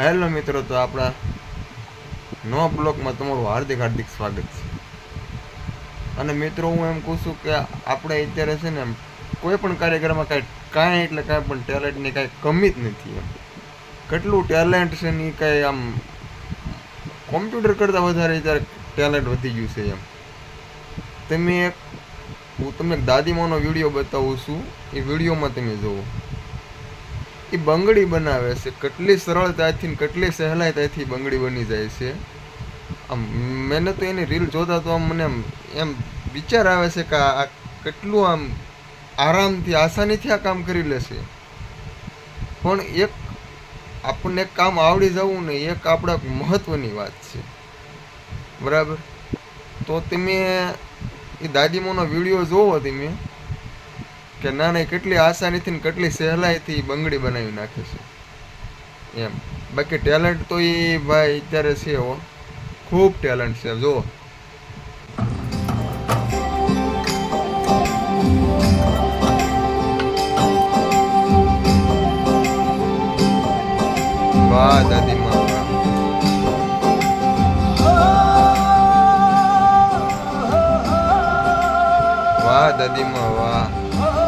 Hello મિત્રો, તો આપણા નવા બ્લોકમાં તમારું હાર્દિક હાર્દિક સ્વાગત છે. અને મિત્રો, હું એમ કહું છું કે આપણે અત્યારે છે ને કોઈ પણ કાર્યક્રમમાં કાંઈ કાંઈ એટલે કાંઈ પણ ટેલેન્ટની કાંઈ કમી જ નથી એમ. કેટલું ટેલેન્ટ છે ને એ કાંઈ આમ કોમ્પ્યુટર કરતાં વધારે અત્યારે ટેલેન્ટ વધી ગયું છે એમ. તમે એક, હું તમને દાદીમાનો વીડિયો બતાવું છું, એ વિડીયોમાં તમે જુઓ. એ બંગડી બનાવે છે. કેટલી સરળતાથી કેટલી સહેલાઈતાથી બંગડી બની જાય છે. આમ મેં તો એની રીલ જોતા તો આમ મને એમ એમ વિચાર આવે છે કે આ કેટલું આમ આરામથી આસાનીથી આ કામ કરી લેશે પણ એક આપણને એક કામ આવડી જવું ને એક આપણા મહત્વની વાત છે. બરાબર? તો તમે એ દાદીમાનો વીડિયો જોવો તમે. કે ના ના કેટલી આસાનીથી ને કેટલી સહેલાઈથી બંગડી બનાવી નાખે છે. એમ. બાકી ટેલેન્ટ તો એ ભાઈ અત્યારે છે હો. ખૂબ ટેલેન્ટ છે, જુઓ. વાહ વાહ. વાહ દાદીમા વાહ.